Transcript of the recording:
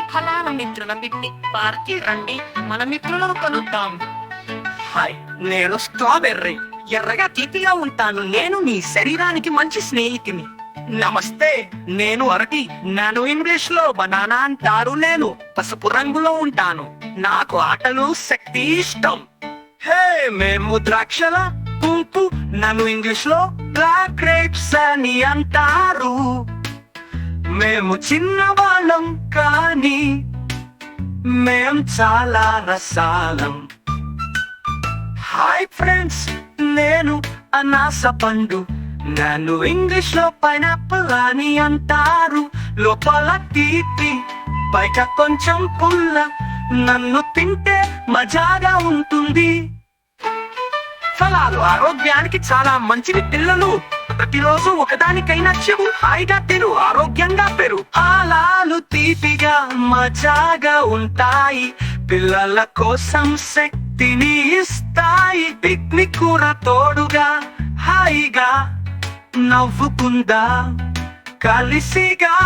మిత్రుల పిక్నిక్ పార్కి రండి మన మిత్రులను కలుద్దాం. హాయ్ నేను స్ట్రాబెర్రీ. ఎర్రగా తీపిగా ఉంటాను. నేను మీ శరీరానికి మంచి స్నేహితుని. నమస్తే నేను అరటి. నన్ను ఇంగ్లీష్లో బనానా అంటారు నేను. పసుపు రంగులో ఉంటాను. నాకు ఆటలు శక్తి ఇష్టం. హే మేము ద్రాక్షల పుంపు. నన్ను ఇంగ్లీష్లో బ్లాక్ గ్రేప్స్ అని అంటారు. మేము చిన్నవాళ్ళం కానీ మేం చాలా రసాలం. హాయ్ ఫ్రెండ్స్ నేను అనాస పండు. నన్ను ఇంగ్లీష్లో పైనాపిల్ అని అంటారు. లోపల తీపి బయట కొంచెం పుల్ల. నన్ను తింటే మజాగా ఉంటుంది. ఆరోగ్యానికి చాలా మంచిది పిల్లలు. ప్రతిరోజు ఒకదానికైనా చెవు హాయిగా తిను ఆరోగ్యంగా పెరు. ఆలాలు తీపిగా మజాగా ఉంటాయి. పిల్లల కోసం శక్తిని ఇస్తాయి. పిక్నిక్ కూర తోడుగా హాయిగా నవ్వుకుందా కలిసిగా.